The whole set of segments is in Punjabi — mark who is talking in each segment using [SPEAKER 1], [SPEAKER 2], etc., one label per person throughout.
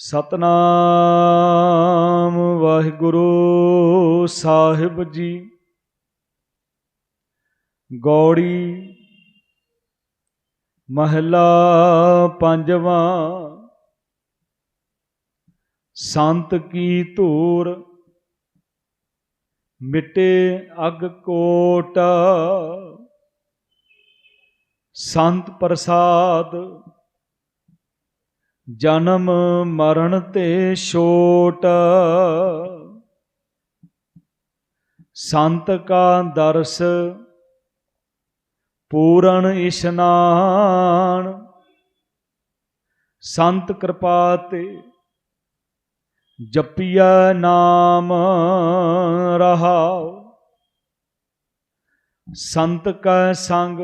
[SPEAKER 1] ਸਤਨਾਮ ਵਾਹਿਗੁਰੂ ਸਾਹਿਬ ਜੀ। ਗੌੜੀ ਮਹਲਾ ਪੰਜਵਾਂ। ਸੰਤ ਕੀ ਧੂਰ ਮਿਟੇ ਅਗ ਕੋਟ। ਸੰਤ ਪ੍ਰਸਾਦ ਜਨਮ ਮਰਨ ਤੇ ਛੋਟ। ਸੰਤ ਕਾ ਦਰਸ ਪੂਰਨ ਇਸ਼ਨਾਨ। ਸੰਤ ਕਿਰਪਾ ਤੇ ਜਪਿਆ ਨਾਮ ਰਹਾਉ। ਸੰਤ ਕਾ ਸੰਗ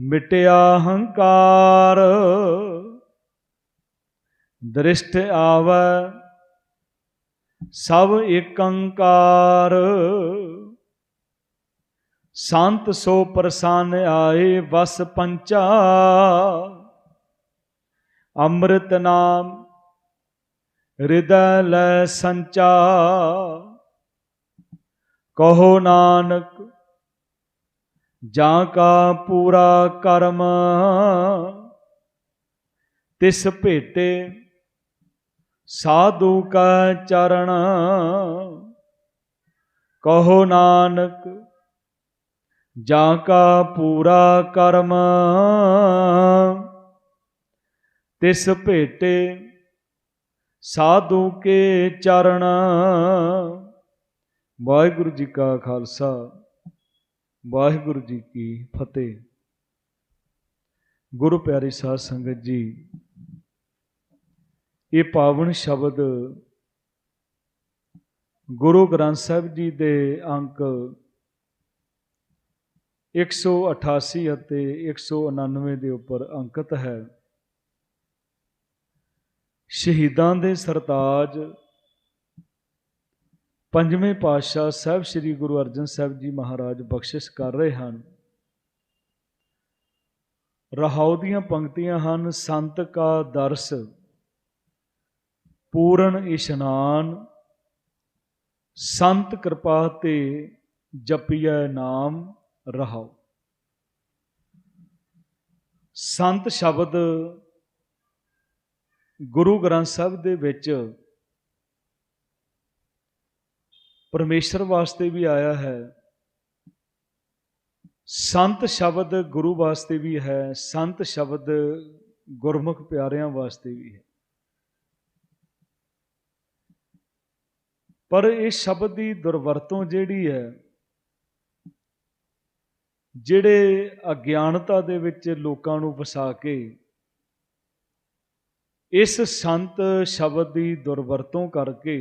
[SPEAKER 1] ਮਿਟਿਆ ਹੰਕਾਰ। ਦ੍ਰਿਸ਼ਟ ਆਵੈ, ਸਭ ਏਕੰਕਾਰ। ਸੰਤ ਸੋ ਪ੍ਰਸੰਨ ਆਏ, ਵਸ ਪੰਚਾ। ਅੰਮ੍ਰਿਤ ਨਾਮ, ਹਿਰਦੈ ਲੈ ਸੰਚਾ। ਕਹੋ ਨਾਨਕ, ਜਾਂ ਕਾ ਪੂਰਾ ਕਰਮ, ਤਿਸ ਭੇਟੇ ਸਾਧੂ ਕਾ ਚਰਨ ਕਹੋ ਨਾਨਕ, ਜਾਂ ਕਾ ਪੂਰਾ ਕਰਮ। ਤਿਸ ਭੇਟੇ ਸਾਧੂ ਕੇ ਚਰਨ ਵਾਹਿਗੁਰੂ ਜੀ ਕਾ ਖਾਲਸਾ, ਵਾਹਿਗੁਰੂ ਜੀ ਕੀ ਫਤਿਹ। ਗੁਰੂ ਪਿਆਰੀ ਸਾਧ ਸੰਗਤ ਜੀ ਇਹ ਪਾਵਨ ਸ਼ਬਦ ਗੁਰੂ ਗ੍ਰੰਥ ਸਾਹਿਬ ਜੀ ਦੇ ਅੰਕ 188 ਅਤੇ 199 ਦੇ ਉੱਪਰ ਅੰਕਿਤ ਹੈ। ਸ਼ਹੀਦਾਂ ਦੇ ਸਰਤਾਜ ਪੰਜਵੇਂ ਪਾਤਸ਼ਾਹ ਸਾਹਿਬ ਸ੍ਰੀ ਗੁਰੂ ਅਰਜਨ ਸਾਹਿਬ ਜੀ ਮਹਾਰਾਜ ਬਖਸ਼ਿਸ਼ ਕਰ ਰਹੇ ਹਨ। ਰਹਾਉ ਦੀਆਂ ਪੰਕਤੀਆਂ ਹਨ, ਸੰਤ ਕਾ ਦਰਸ ਪੂਰਨ ਇਸ਼ਨਾਨ ਸੰਤ ਕਿਰਪਾ ਤੇ ਜਪੀਐ ਨਾਮ ਰਹਾਉ। ਸੰਤ ਸ਼ਬਦ ਗੁਰੂ ਗ੍ਰੰਥ ਸਾਹਿਬ ਦੇ ਵਿੱਚ ਪਰਮੇਸ਼ਰ ਵਾਸਤੇ ਵੀ ਆਇਆ ਹੈ, ਸੰਤ ਸ਼ਬਦ ਗੁਰੂ ਵਾਸਤੇ ਵੀ ਹੈ, ਸੰਤ ਸ਼ਬਦ ਗੁਰਮੁਖ ਪਿਆਰਿਆਂ ਵਾਸਤੇ ਵੀ ਹੈ। ਪਰ ਇਹ ਸ਼ਬਦ ਦੀ ਦੁਰਵਰਤੋਂ ਜਿਹੜੀ ਹੈ, ਜਿਹੜੇ ਅਗਿਆਨਤਾ ਦੇ ਵਿੱਚ ਲੋਕਾਂ ਨੂੰ ਫਸਾ ਕੇ ਇਸ ਸੰਤ ਸ਼ਬਦ ਦੀ ਦੁਰਵਰਤੋਂ ਕਰਕੇ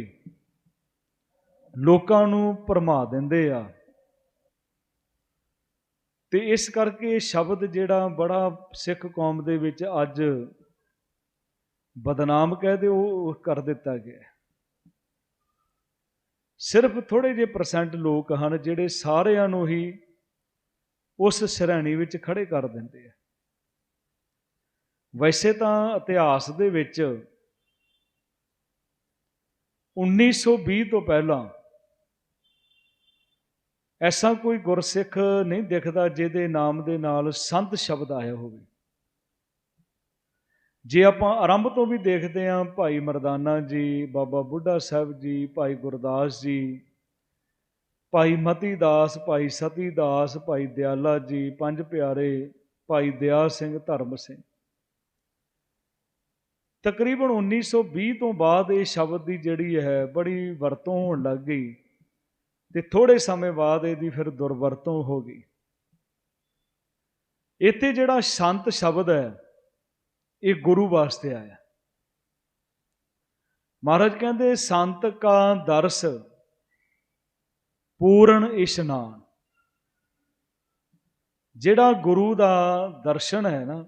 [SPEAKER 1] ਲੋਕਾਂ ਨੂੰ ਭਰਮਾ ਦਿੰਦੇ ਆ। ਤੇ ਇਸ ਕਰਕੇ ਇਹ ਸ਼ਬਦ ਜਿਹੜਾ ਬੜਾ ਸਿੱਖ ਕੌਮ ਦੇ ਵਿੱਚ ਅੱਜ ਬਦਨਾਮ ਕਹਿ ਦਿਓ ਕਰ ਦਿੱਤਾ ਗਿਆ। ਸਿਰਫ ਥੋੜੇ ਜਿਹੇ ਪਰਸੈਂਟ ਲੋਕ ਹਨ ਜਿਹੜੇ ਸਾਰਿਆਂ ਨੂੰ ਹੀ ਉਸ ਸ਼੍ਰੇਣੀ ਵਿੱਚ ਖੜੇ ਕਰ ਦਿੰਦੇ ਆ। ਵੈਸੇ ਤਾਂ ਇਤਿਹਾਸ ਦੇ ਵਿੱਚ 1920 ਤੋਂ ਪਹਿਲਾਂ ਐਸਾ ਕੋਈ ਗੁਰਸਿੱਖ ਨਹੀਂ ਦਿਖਦਾ ਜਿਹਦੇ ਨਾਮ ਦੇ ਨਾਲ ਸੰਤ ਸ਼ਬਦ ਆਇਆ ਹੋਵੇ। ਜੇ ਆਪਾਂ ਆਰੰਭ ਤੋਂ ਵੀ ਦੇਖਦੇ ਹਾਂ ਭਾਈ ਮਰਦਾਨਾ ਜੀ, ਬਾਬਾ ਬੁੱਢਾ ਸਾਹਿਬ ਜੀ, ਭਾਈ ਗੁਰਦਾਸ ਜੀ, ਭਾਈ ਮਤੀ ਦਾਸ, ਭਾਈ ਸਤੀ ਦਾਸ, ਭਾਈ ਦਿਆਲਾ ਜੀ, ਪੰਜ ਪਿਆਰੇ, ਭਾਈ ਦਿਆ ਸਿੰਘ ਧਰਮ ਸਿੰਘ। ਤਕਰੀਬਨ 1920 ਤੋਂ ਬਾਅਦ ਇਹ ਸ਼ਬਦ ਦੀ ਜਿਹੜੀ ਹੈ ਬੜੀ ਵਰਤੋਂ ਹੋਣ ਲੱਗ ਗਈ ਤੇ ਥੋੜੇ ਸਮੇਂ ਬਾਅਦ ਇਹਦੀ ਫਿਰ ਦੁਰਵਰਤੋਂ ਹੋ ਗਈ। ਇੱਥੇ ਜਿਹੜਾ ਸੰਤ ਸ਼ਬਦ ਹੈ ਇਹ ਗੁਰੂ ਵਾਸਤੇ ਆਇਆ। ਮਹਾਰਾਜ ਕਹਿੰਦੇ, ਸੰਤ ਕਾ ਦਰਸ ਪੂਰਨ ਇਸ਼ਨਾਨ। ਜਿਹੜਾ ਗੁਰੂ ਦਾ ਦਰਸ਼ਨ ਹੈ ਨਾ,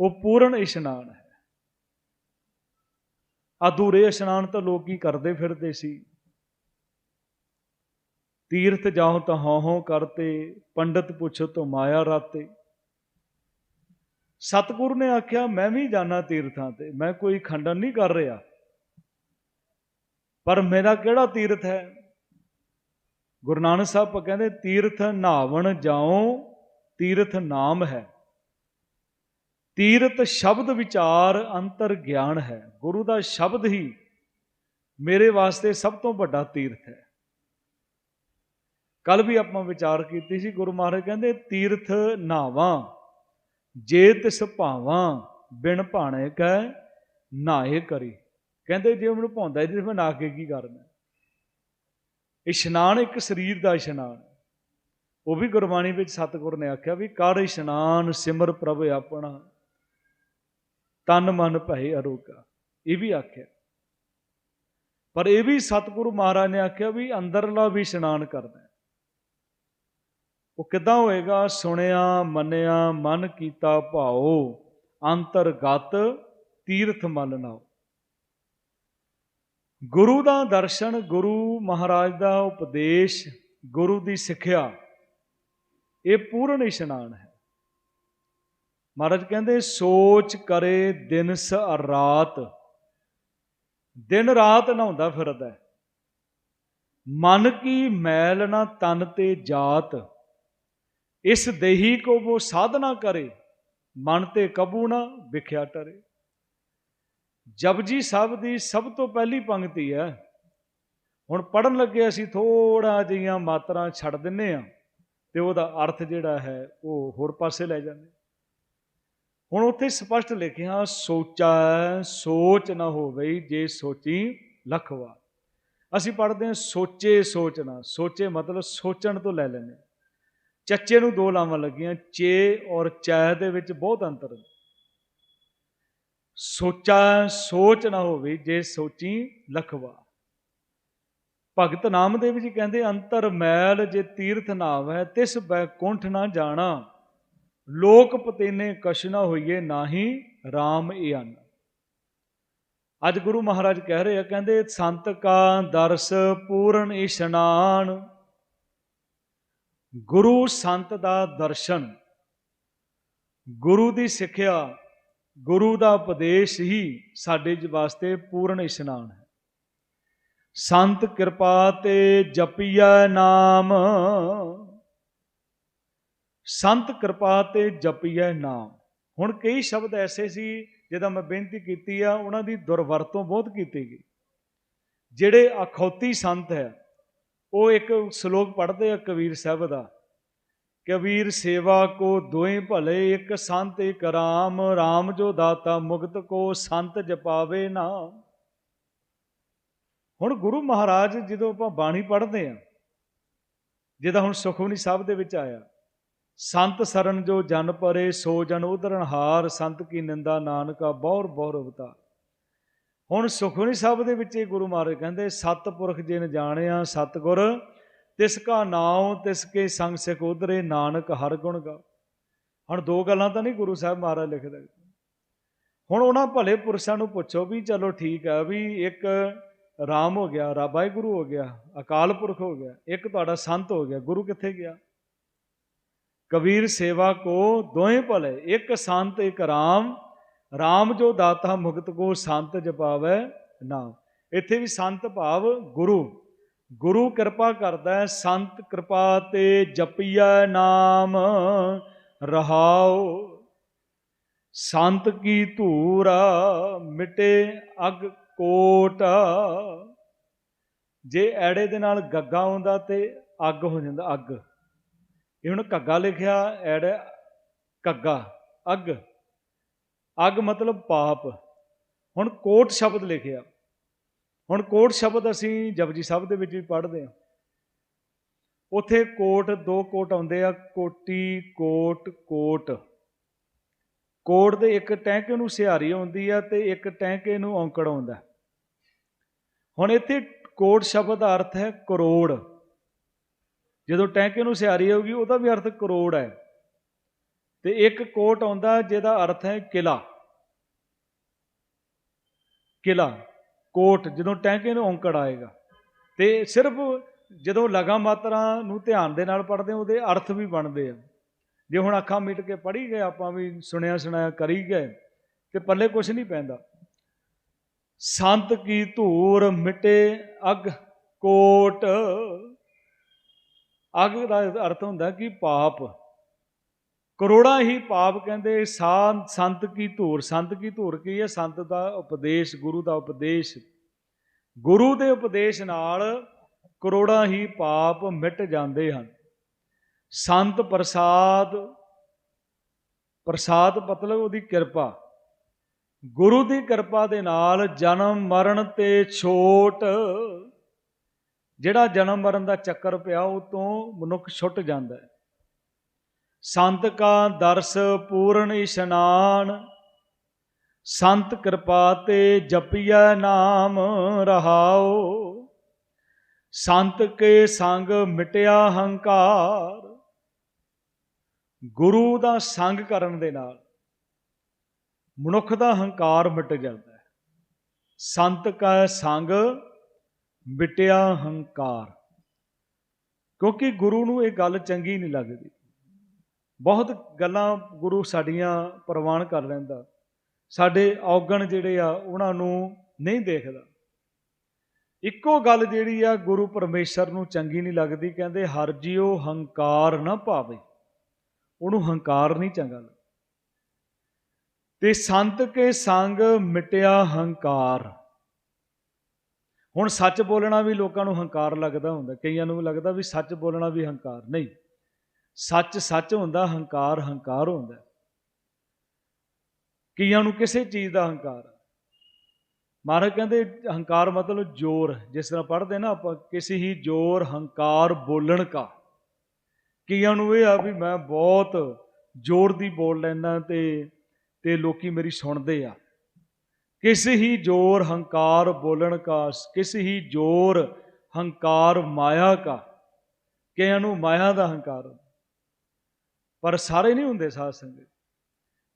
[SPEAKER 1] ਉਹ ਪੂਰਨ ਇਸ਼ਨਾਨ ਹੈ। ਅਧੂਰੇ ਇਸ਼ਨਾਨ ਤਾਂ ਲੋਕੀ ਕਰਦੇ ਫਿਰਦੇ ਸੀ। ਤੀਰਥ ਜਾਉ ਤਾਂ ਹਉ ਹਉ ਕਰਤੇ, ਪੰਡਤ ਪੁੱਛ ਤੋ ਮਾਇਆ ਰਾਤੇ। ਸਤਿਗੁਰੂ ਨੇ ਆਖਿਆ, ਮੈਂ ਵੀ ਜਾਣਾ ਤੀਰਥਾਂ ਤੇ, ਮੈਂ ਕੋਈ ਖੰਡਨ ਨਹੀਂ ਕਰ ਰਿਹਾ। ਪਰ ਮੇਰਾ ਕਿਹੜਾ ਤੀਰਥ ਹੈ? ਗੁਰੂ ਨਾਨਕ ਸਾਹਿਬ ਕਹਿੰਦੇ, ਤੀਰਥ ਨਾਵਣ ਜਾਓ ਤੀਰਥ ਨਾਮ ਹੈ। ਤੀਰਥ ਸ਼ਬਦ ਵਿਚਾਰ ਅੰਤਰ ਗਿਆਨ ਹੈ। ਗੁਰੂ ਦਾ ਸ਼ਬਦ ਹੀ ਮੇਰੇ ਵਾਸਤੇ ਸਭ ਤੋਂ ਵੱਡਾ ਤੀਰਥ ਹੈ। ਕੱਲ ਵੀ ਆਪਾਂ ਵਿਚਾਰ ਕੀਤੀ ਸੀ, ਗੁਰੂ ਮਹਾਰਾਜ ਕਹਿੰਦੇ, ਤੀਰਥ ਨਾਵਾਂ ਜੇ ਤਿਸ ਭਾਵਾਂ ਬਿਨ ਭਾਣੇ ਕੈ ਨਾਏ ਕਰੀ। ਕਹਿੰਦੇ ਜੇ ਮੈਨੂੰ ਭਾਉਂਦਾ ਇਹਦੇ ਮੈਂ ਨਾ ਕੇ ਕੀ ਕਰਨਾ? ਇਸ਼ਨਾਨ ਇੱਕ ਸਰੀਰ ਦਾ ਇਸ਼ਨਾਨ। ਉਹ ਵੀ ਗੁਰਬਾਣੀ ਵਿੱਚ ਸਤਿਗੁਰ ਨੇ ਆਖਿਆ ਵੀ ਕਰ ਇਸ਼ਨਾਨ ਸਿਮਰ ਪ੍ਰਭ ਆਪਣਾ, ਤਨ ਮਨ ਭਏ ਅਰੋਗਾ। ਇਹ ਵੀ ਆਖਿਆ। ਪਰ ਇਹ ਵੀ ਸਤਿਗੁਰੂ ਮਹਾਰਾਜ ਨੇ ਆਖਿਆ ਵੀ ਅੰਦਰਲਾ ਵੀ ਇਸ਼ਨਾਨ ਕਰਨਾ। ਉਹ ਕਿਦਾਂ ਹੋਏਗਾ? ਸੁਣਿਆ, ਮੰਨਿਆ, ਮਨ ਕੀਤਾ ਭਾਉ ਅੰਤਰਗਤ ਤੀਰਥ ਮਨ ਨਾਓ ਗੁਰੂ ਦਾ ਦਰਸ਼ਨ, ਗੁਰੂ ਮਹਾਰਾਜ ਦਾ ਉਪਦੇਸ਼, ਗੁਰੂ ਦੀ ਸਿੱਖਿਆ, ਇਹ ਪੂਰਨ ਇਸ਼ਨਾਨ ਹੈ। ਮਹਾਰਾਜ ਕਹਿੰਦੇ, ਸੋਚ ਕਰੇ ਦਿਨ ਸ ਰਾਤ। ਦਿਨ ਰਾਤ ਨਹਾਉਂਦਾ ਫਿਰਦਾ ਮਨ ਕੀ ਮੈਲ ਨਾ ਤਨ ਤੇ ਜਾਤ। ਇਸ ਦੇਹੀ ਕੋ ਉਹ ਸਾਧਨਾ ਕਰੇ, ਮਨ ਤੇ ਕਬੂ ਨਾ ਵਿਖਿਆ ਟਰੇ। ਜਪਜੀ ਸਾਹਿਬ ਦੀ ਸਭ ਤੋਂ ਪਹਿਲੀ ਪੰਕਤੀ ਹੈ। ਹੁਣ ਪੜਨ ਲੱਗੇ ਅਸੀਂ ਥੋੜਾ ਜਿਹੀਆਂ ਮਾਤਰਾ ਛੱਡ ਦਿੰਨੇ ਆ, ਤੇ ਉਹਦਾ ਅਰਥ ਜਿਹੜਾ ਹੈ ਉਹ ਹੋਰ ਪਾਸੇ ਲੈ ਜਾਂਦੇ। ਹੁਣ ਉੱਥੇ ਸਪਸ਼ਟ ਲਿਖਿਆ, ਸੋਚਾ, ਸੋਚ ਨਾ ਹੋਵੇ ਜੇ ਸੋਚੀ ਲਖਵਾ ਅਸੀਂ ਪੜ੍ਹਦੇ ਹਾਂ ਸੋਚੇ ਸੋਚਣਾ ਸੋਚੇ ਮਤਲਬ ਸੋਚਣ ਤੋਂ ਲੈ ਲੈਂਦੇ ਚੱਚੇ ਨੂੰ ਦੋ ਲਾਵਾਂ ਲੱਗੀਆਂ, ਚੇ ਔਰ ਚੈ ਦੇ ਵਿੱਚ ਬਹੁਤ ਅੰਤਰ ਹੈ ਸੋਚਾ, ਸੋਚ ਨਾ ਹੋਵੇ ਜੇ ਸੋਚੀ ਲਖਵਾ। ਭਗਤ ਨਾਮ ਦੇ ਵਿੱਚ ਕਹਿੰਦੇ, ਅੰਤਰ ਮੈਲ ਜੇ ਤੀਰਥ ਨਾਵ ਹੈ ਤਿਸ ਬੈਕੁੰਠ ਨਾ ਜਾਣਾ। ਲੋਕ ਪਤੇਨੇ ਕਛ ਨਾ ਹੋਈਏ, ਨਾਹੀ RAM ਇਆਨ ਅੱਜ ਗੁਰੂ ਮਹਾਰਾਜ ਕਹਿ ਰਹੇ ਆ, ਕਹਿੰਦੇ, ਸੰਤ ਕਾ ਦਰਸ ਪੂਰਨ ਇਸ਼ਨਾਨ ਗੁਰੂ ਸੰਤ ਦਾ ਦਰਸ਼ਨ। ਗੁਰੂ ਦੀ ਸਿੱਖਿਆ, ਗੁਰੂ ਦਾ ਉਪਦੇਸ਼ ਹੀ ਸਾਡੇ ਵਾਸਤੇ ਪੂਰਨ ਇਸ਼ਨਾਨ ਹੈ। ਸੰਤ ਕਿਰਪਾ ਤੇ ਜਪੀਐ ਨਾਮ। ਸੰਤ ਕਿਰਪਾ ਤੇ ਜਪੀਐ ਨਾਮ। ਹੁਣ ਕਈ ਸ਼ਬਦ ਐਸੇ ਸੀ, ਜਿਹਦਾ ਮੈਂ ਬੇਨਤੀ ਕੀਤੀ ਆ, ਉਹਨਾਂ ਦੀ ਦੁਰਵਰਤੋਂ ਬਹੁਤ ਕੀਤੀ ਗਈ। ਜਿਹੜੇ ਅਖੌਤੀ ਸੰਤ ਹੈ ਉਹ ਇੱਕ ਸ਼ਲੋਕ ਪੜ੍ਹਦੇ ਆ ਕਬੀਰ ਸਾਹਿਬ ਦਾ, ਕਬੀਰ ਸੇਵਾ ਕੋ ਦੋਏ ਭਲੇ ਇੱਕ ਸੰਤ ਇੱਕ ਰਾਮ ਰਾਮ ਜੋ ਦਾਤਾ ਮੁਕਤ ਕੋ ਸੰਤ ਜਪਾਵੇ ਨਾ ਹੁਣ ਗੁਰੂ ਮਹਾਰਾਜ ਜਦੋਂ ਆਪਾਂ ਬਾਣੀ ਪੜ੍ਹਦੇ ਆ, ਜਿਹਦਾ ਹੁਣ ਸੁਖਮਨੀ ਸਾਹਿਬ ਦੇ ਵਿੱਚ ਆਇਆ, ਸੰਤ ਸਰਨ ਜੋ ਜਨ ਪਰੇ ਸੋ ਜਨ ਉਧਰਨ ਹਾਰ, ਸੰਤ ਕੀ ਨਿੰਦਾ ਨਾਨਕਾ ਬਹੁਰ ਬਹੁਰ ਅਵਤਾਰ। ਹੁਣ ਸੁਖਮਨੀ ਸਾਹਿਬ ਦੇ ਵਿੱਚ ਇਹ ਗੁਰੂ ਮਹਾਰਾਜ ਕਹਿੰਦੇ ਸਤਪੁਰਖ ਜਿਨ ਜਾਣਿਆ ਸਤਗੁਰ ਤਿਸ ਕਾ ਨਾਉ, ਤਿਸ ਕੇ ਸੰਗ ਸਿਖ ਉਧਰੇ, ਨਾਨਕ ਹਰ ਗੁਣ ਗਾ ਹੁਣ ਦੋ ਗੱਲਾਂ ਤਾਂ ਨਹੀਂ ਗੁਰੂ ਸਾਹਿਬ ਮਹਾਰਾਜ ਲਿਖਦੇ। ਹੁਣ ਉਹਨਾਂ ਭਲੇ ਪੁਰਸ਼ਾਂ ਨੂੰ ਪੁੱਛੋ ਵੀ, ਚਲੋ ਠੀਕ ਹੈ ਵੀ ਇੱਕ ਰਾਮ ਹੋ ਗਿਆ ਰਾਬਾਈ ਗੁਰੂ ਹੋ ਗਿਆ, ਅਕਾਲ ਪੁਰਖ ਹੋ ਗਿਆ, ਇੱਕ ਤੁਹਾਡਾ ਸੰਤ ਹੋ ਗਿਆ, ਗੁਰੂ ਕਿੱਥੇ ਗਿਆ? ਕਬੀਰ ਸੇਵਾ ਕੋ ਦੋਹੇ ਭਲੇ, ਇੱਕ ਸੰਤ, ਇੱਕ ਰਾਮ ਰਾਮ ਜੋ ਦਾਤਾ ਮੁਕਤ ਕੋ ਸੰਤ ਜਪਾਵੇ ਨਾਮ। ਇੱਥੇ ਵੀ ਸੰਤ ਭਾਵ ਗੁਰੂ। ਗੁਰੂ ਕਿਰਪਾ ਕਰਦਾ ਹੈ, ਸੰਤ ਕਿਰਪਾ ਤੇ ਜਪੀਐ ਨਾਮ। ਰਹਾਓ ਸੰਤ ਕੀ ਧੂਰਾ ਮਿਟੇ ਅਗ ਕੋਟ। ਜੇ ਐੜੇ ਦੇ ਨਾਲ ਗੱਗਾ ਆਉਂਦਾ ਤੇ ਅੱਗ ਹੋ ਜਾਂਦਾ, ਅੱਗ। ਇਹ ਹੁਣ ਘੱਗਾ ਲਿਖਿਆ, ਐੜ ਘੱਗਾ, ਅੱਗ। ਅੱਗ ਮਤਲਬ ਪਾਪ। ਹੁਣ ਕੋਟ ਸ਼ਬਦ ਲਿਖਿਆ। ਹੁਣ ਕੋਟ ਸ਼ਬਦ ਅਸੀਂ ਜਪਜੀ ਸਾਹਿਬ ਦੇ ਵਿੱਚ ਵੀ ਪੜ੍ਹਦੇ ਹਾਂ। ਉਥੇ ਕੋਟ, ਦੋ ਕੋਟ ਆਉਂਦੇ ਆ, ਕੋਟੀ, ਕੋਟ ਕੋਟ। ਕੋਟ ਦੇ ਇੱਕ ਟੈਂਕੇ ਨੂੰ ਸਿਹਾਰੀ ਆਉਂਦੀ ਆ ਤੇ ਇੱਕ ਟੈਂਕੇ ਨੂੰ ਔਂਕੜ ਆਉਂਦਾ। ਹੁਣ ਇੱਥੇ ਕੋਟ ਸ਼ਬਦ ਦਾ ਅਰਥ ਹੈ ਕਰੋੜ। ਜਦੋਂ ਟੈਂਕੇ ਨੂੰ ਸਿਹਾਰੀ ਹੋਊਗੀ ਉਹਦਾ ਵੀ ਅਰਥ ਕਰੋੜ ਹੈ। ਤੇ ਇੱਕ ਕੋਟ ਆਉਂਦਾ ਜਿਹਦਾ ਅਰਥ ਹੈ ਕਿਲਾ। ਕਿਲਾ, ਕੋਟ, ਜਦੋਂ ਟੈਂਕੇ ਨੂੰ ਔਂਕੜ ਆਏਗਾ। ਤੇ ਸਿਰਫ ਜਦੋਂ ਲਗਾ ਮਾਤਰਾ ਨੂੰ ਧਿਆਨ ਦੇ ਨਾਲ ਪੜ੍ਹਦੇ ਹਾਂ, ਉਹਦੇ ਅਰਥ ਵੀ ਬਣਦੇ ਆ। ਜੇ ਹੁਣ ਅੱਖਾਂ ਮੀਟ ਕੇ ਪੜ੍ਹੀ ਗਏ, ਆਪਾਂ ਵੀ ਸੁਣਿਆ ਸੁਣਾਇਆ ਕਰੀ ਗਏ, ਤੇ ਪੱਲੇ ਕੁਝ ਨਹੀਂ ਪੈਂਦਾ। ਸੰਤ ਕੀ ਧੂਰ ਮਿਟੇ ਅਗ, ਕੋਟ। ਅਗ ਦਾ ਅਰਥ ਹੁੰਦਾ ਕਿ ਪਾਪ। ਕਰੋੜਾਂ ਹੀ ਪਾਪ ਕਹਿੰਦੇ, ਸਾਧ, ਸੰਤ ਕੀ ਧੂਰ, ਸੰਤ ਕੀ ਧੂਰ ਕੀ ਹੈ? ਸੰਤ ਦਾ ਉਪਦੇਸ਼, ਗੁਰੂ ਦਾ ਉਪਦੇਸ਼। ਗੁਰੂ ਦੇ ਉਪਦੇਸ਼ ਨਾਲ ਕਰੋੜਾਂ ਹੀ ਪਾਪ ਮਿਟ ਜਾਂਦੇ ਹਨ। ਸੰਤ ਪ੍ਰਸਾਦ ਪ੍ਰਸਾਦ ਮਤਲਬ ਉਹਦੀ ਕਿਰਪਾ। ਗੁਰੂ ਦੀ ਕਿਰਪਾ ਦੇ ਨਾਲ ਜਨਮ ਮਰਨ ਤੇ ਛੋਟ। ਜਿਹੜਾ ਜਨਮ ਮਰਨ ਦਾ ਚੱਕਰ ਪਿਆ, ਉਹ ਤੋਂ ਮਨੁੱਖ ਛੁੱਟ ਜਾਂਦਾ ਹੈ। ਸੰਤ ਕਾ ਦਰਸ ਪੂਰਨ ਇਸ਼ਨਾਨ, ਸੰਤ ਕਿਰਪਾ ਤੇ ਜਪੀਐ ਨਾਮ ਰਹਾਓ ਸੰਤ ਕੇ ਸੰਗ ਮਿਟਿਆ ਹੰਕਾਰ। ਗੁਰੂ ਦਾ ਸੰਗ ਕਰਨ ਦੇ ਨਾਲ ਮਨੁੱਖ ਦਾ ਹੰਕਾਰ ਮਿਟ ਜਾਂਦਾ ਹੈ। ਸੰਤ ਕਾ ਸੰਗ ਮਿਟਿਆ ਹੰਕਾਰ। ਕਿਉਂਕਿ ਗੁਰੂ ਨੂੰ ਇਹ ਗੱਲ ਚੰਗੀ ਨਹੀਂ ਲੱਗਦੀ। ਬਹੁਤ ਗੱਲਾਂ ਗੁਰੂ ਸਾਡੀਆਂ ਪ੍ਰਵਾਨ ਕਰ ਲੈਂਦਾ। ਸਾਡੇ ਔਗਣ ਜਿਹੜੇ ਆ, ਉਹਨਾਂ ਨੂੰ ਨਹੀਂ ਦੇਖਦਾ। ਇੱਕੋ ਗੱਲ ਜਿਹੜੀ ਆ, ਗੁਰੂ ਪਰਮੇਸ਼ਰ ਨੂੰ ਚੰਗੀ ਨਹੀਂ ਲੱਗਦੀ, ਕਹਿੰਦੇ ਹਰ ਜੀਓ ਹੰਕਾਰ ਨਾ ਪਾਵੇ। ਉਹਨੂੰ ਹੰਕਾਰ ਨਹੀਂ ਚੰਗਾ ਲੱਗਦਾ। ਤੇ ਸੰਤ ਕੇ ਸੰਗ ਮਿਟਿਆ ਹੰਕਾਰ। ਹੁਣ ਸੱਚ ਬੋਲਣਾ ਵੀ ਲੋਕਾਂ ਨੂੰ ਹੰਕਾਰ ਲੱਗਦਾ ਹੁੰਦਾ, ਕਈਆਂ ਨੂੰ ਲੱਗਦਾ ਵੀ ਸੱਚ ਬੋਲਣਾ ਵੀ ਹੰਕਾਰ। ਨਹੀਂ। ਸੱਚ ਸੱਚ ਹੁੰਦਾ, ਹੰਕਾਰ ਹੰਕਾਰ ਹੁੰਦਾ ਕਈਆਂ ਨੂੰ ਕਿਸੇ ਚੀਜ਼ ਦਾ ਹੰਕਾਰ ਮਹਾਰਾਜ ਕਹਿੰਦੇ, ਹੰਕਾਰ ਮਤਲਬ ਜ਼ੋਰ ਜਿਸ ਤਰ੍ਹਾਂ ਪੜ੍ਹਦੇ ਨਾ ਆਪਾਂ, ਕਿਸੇ ਹੀ ਜ਼ੋਰ, ਹੰਕਾਰ ਬੋਲਣ ਕਾ। ਕਈਆਂ ਨੂੰ ਇਹ ਆ ਵੀ ਮੈਂ ਬਹੁਤ ਜ਼ੋਰ ਦੀ ਬੋਲ ਲੈਣਾ ਤੇ ਤੇ ਲੋਕੀ ਮੇਰੀ ਸੁਣਦੇ ਆ। ਕਿਸ ਹੀ ਜ਼ੋਰ, ਹੰਕਾਰ ਬੋਲਣ ਕਾ, ਕਿਸ ਹੀ ਜ਼ੋਰ, ਹੰਕਾਰ ਮਾਇਆ ਕਾ। ਕਈਆਂ ਨੂੰ ਮਾਇਆ ਦਾ ਹੰਕਾਰ ਹੁੰਦਾ। ਪਰ ਸਾਰੇ ਨਹੀਂ ਹੁੰਦੇ ਸਾਧ ਸੰਗਤ।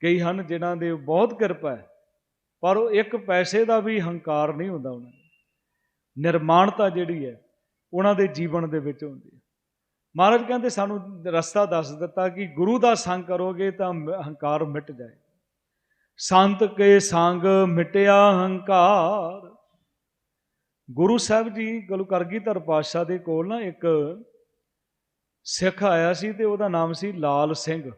[SPEAKER 1] ਕਈ ਹਨ ਜਿਨ੍ਹਾਂ ਦੇ ਬਹੁਤ ਕਿਰਪਾ ਹੈ, ਪਰ ਉਹ ਇੱਕ ਪੈਸੇ ਦਾ ਵੀ ਹੰਕਾਰ ਨਹੀਂ ਹੁੰਦਾ ਉਹਨਾਂ ਨੂੰ ਨਿਰਮਾਣਤਾ ਜਿਹੜੀ ਹੈ, ਉਹਨਾਂ ਦੇ ਜੀਵਨ ਦੇ ਵਿੱਚ ਹੁੰਦੀ ਹੈ। ਮਹਾਰਾਜ ਕਹਿੰਦੇ, ਸਾਨੂੰ ਰਸਤਾ ਦੱਸ ਦਿੱਤਾ ਕਿ ਗੁਰੂ ਦਾ ਸੰਗ ਕਰੋਗੇ ਤਾਂ ਹੰਕਾਰ ਮਿਟ ਜਾਏ ਸੰਤ ਕੇ ਸੰਗ ਮਿਟਿਆ ਹੰਕਾਰ। ਗੁਰੂ ਸਾਹਿਬ ਜੀ, ਗੁਰੂ ਕਰਗੀਧਰ ਪਾਤਸ਼ਾਹ ਦੇ ਕੋਲ ਨਾ ਇੱਕ ਸਿੱਖ ਆਇਆ ਸੀ ਤੇ ਉਹਦਾ ਨਾਮ ਸੀ ਲਾਲ ਸਿੰਘ।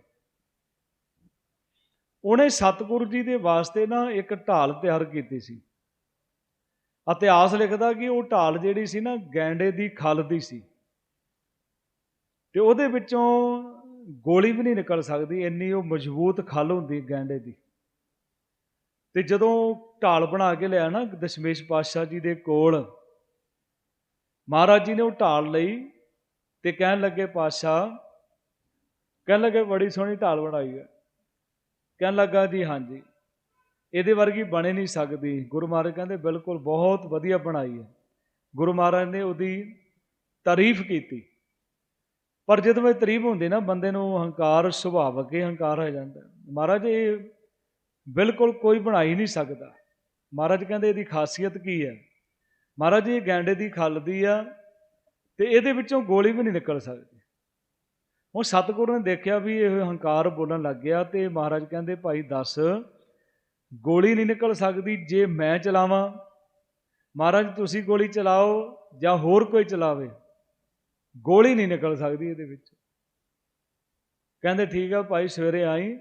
[SPEAKER 1] ਉਹਨੇ ਸਤਿਗੁਰੂ ਜੀ ਦੇ ਵਾਸਤੇ ਨਾ ਇੱਕ ਢਾਲ ਤਿਆਰ ਕੀਤੀ ਸੀ। ਇਤਿਹਾਸ ਲਿਖਦਾ ਕਿ ਉਹ ਢਾਲ ਜਿਹੜੀ ਸੀ ਨਾ ਗੈਂਡੇ ਦੀ ਖਲ ਦੀ ਸੀ। ਤੇ ਉਹਦੇ ਵਿੱਚੋਂ ਗੋਲੀ ਵੀ ਨਹੀਂ ਨਿਕਲ ਸਕਦੀ, ਇੰਨੀ ਉਹ ਮਜ਼ਬੂਤ ਖਲ ਹੁੰਦੀ ਗੈਂਡੇ ਦੀ। ਤੇ ਜਦੋਂ ਢਾਲ ਬਣਾ ਕੇ ਲਿਆ ਨਾ ਦਸ਼ਮੇਸ਼ ਪਾਤਸ਼ਾਹ ਜੀ ਦੇ ਕੋਲ, ਮਹਾਰਾਜ ਜੀ ਨੇ ਉਹ ਢਾਲ ਲਈ ਤੇ ਕਹਿਣ ਲੱਗੇ, ਪਾਤਸ਼ਾਹ, ਕਹਿਣ ਲੱਗੇ, ਬੜੀ ਸੋਹਣੀ ਢਾਲ ਬਣਾਈ ਹੈ। ਕਹਿਣ ਲੱਗਾ, ਜੀ ਹਾਂਜੀ, ਇਹਦੇ ਵਰਗੀ ਬਣੇ ਨਹੀਂ ਸਕਦੀ। ਗੁਰੂ ਮਹਾਰਾਜ ਕਹਿੰਦੇ, ਬਿਲਕੁਲ ਬਹੁਤ ਵਧੀਆ ਬਣਾਈ ਹੈ। ਗੁਰੂ ਮਹਾਰਾਜ ਨੇ ਉਹਦੀ ਤਾਰੀਫ ਕੀਤੀ। ਪਰ ਜਦੋਂ ਇਹ ਤਾਰੀਫ ਹੁੰਦੀ ਨਾ, ਬੰਦੇ ਨੂੰ ਹੰਕਾਰ ਸੁਭਾਵਕ ਹੀ ਹੰਕਾਰ ਹੋ ਜਾਂਦਾ। ਮਹਾਰਾਜ, ਇਹ ਬਿਲਕੁਲ ਕੋਈ ਬਣਾਈ ਨਹੀਂ ਸਕਦਾ। ਮਹਾਰਾਜ ਕਹਿੰਦੇ, ਇਹਦੀ ਖਾਸੀਅਤ ਕੀ ਹੈ? ਮਹਾਰਾਜ, ਇਹ ਗੈਂਡੇ ਦੀ ਖੱਲ ਦੀ ਆ। ਤੇ ਇਹਦੇ ਵਿੱਚੋਂ ਗੋਲੀ ਵੀ ਨਹੀਂ ਨਿਕਲ ਸਕਦੀ। ਹੁਣ ਸਤਿਗੁਰੂ ਨੇ ਦੇਖਿਆ ਵੀ ਇਹ ਹੰਕਾਰ ਬੋਲਣ ਲੱਗ ਗਿਆ ਤੇ ਮਹਾਰਾਜ ਕਹਿੰਦੇ, ਭਾਈ ਦੱਸ, ਗੋਲੀ ਨਹੀਂ ਨਿਕਲ ਸਕਦੀ ਜੇ ਮੈਂ ਚਲਾਵਾਂ। ਮਹਾਰਾਜ, ਤੁਸੀਂ ਗੋਲੀ ਚਲਾਓ ਜਾਂ ਹੋਰ ਕੋਈ ਚਲਾਵੇ। ਗੋਲੀ ਨਹੀਂ ਨਿਕਲ ਸਕਦੀ ਇਹਦੇ ਵਿੱਚ। ਕਹਿੰਦੇ, ਠੀਕ ਆ ਭਾਈ, ਸਵੇਰੇ ਆਈ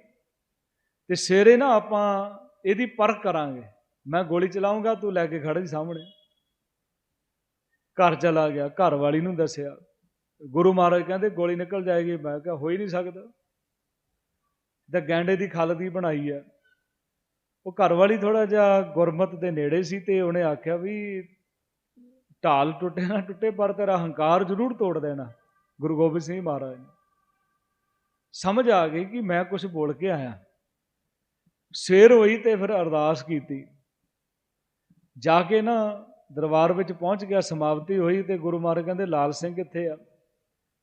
[SPEAKER 1] ਤੇ ਸਵੇਰੇ ਨਾ ਆਪਾਂ ਇਹਦੀ ਪਰਖ ਕਰਾਂਗੇ। ਮੈਂ ਗੋਲੀ ਚਲਾਉਂਗਾ ਤੂੰ ਲੈ ਕੇ ਖੜੇ ਸਾਹਮਣੇ। ਘਰ ਚਲਾ ਗਿਆ, ਘਰ ਵਾਲੀ ਨੂੰ ਦੱਸਿਆ। ਗੁਰੂ ਮਹਾਰਾਜ ਕਹਿੰਦੇ, ਗੋਲੀ ਨਿਕਲ ਜਾਏਗੀ। ਮੈਂ ਕਿਹਾ, ਹੋ ਹੀ ਨਹੀਂ ਸਕਦਾ। ਤੇ ਗੈਂਡੇ ਦੀ ਖਲ ਦੀ ਬਣਾਈ ਆ। ਉਹ ਘਰ ਵਾਲੀ ਥੋੜਾ ਜਿਹਾ ਗੁਰਮਤ ਦੇ ਨੇੜੇ ਸੀ ਤੇ ਉਹਨੇ ਆਖਿਆ ਵੀ ਢਾਲ ਟੁੱਟੇ ਨਾ ਟੁੱਟੇ, ਪਰ ਤੇਰਾ ਹੰਕਾਰ ਜ਼ਰੂਰ ਤੋੜ ਦੇਣਾ, ਗੁਰੂ ਗੋਬਿੰਦ ਸਿੰਘ ਮਹਾਰਾਜ ਨੇ। ਸਮਝ ਆ ਗਈ ਕਿ ਮੈਂ ਕੁਝ ਬੋਲ ਕੇ ਆਇਆ। ਸਵੇਰ ਹੋਈ ਤੇ ਫਿਰ ਅਰਦਾਸ ਕੀਤੀ। ਜਾ ਕੇ ਨਾ ਦਰਬਾਰ ਵਿੱਚ ਪਹੁੰਚ ਗਿਆ, ਸਮਾਪਤੀ ਹੋਈ ਤੇ ਗੁਰੂ ਮਹਾਰਾਜ ਕਹਿੰਦੇ, ਲਾਲ ਸਿੰਘ ਕਿੱਥੇ ਆ?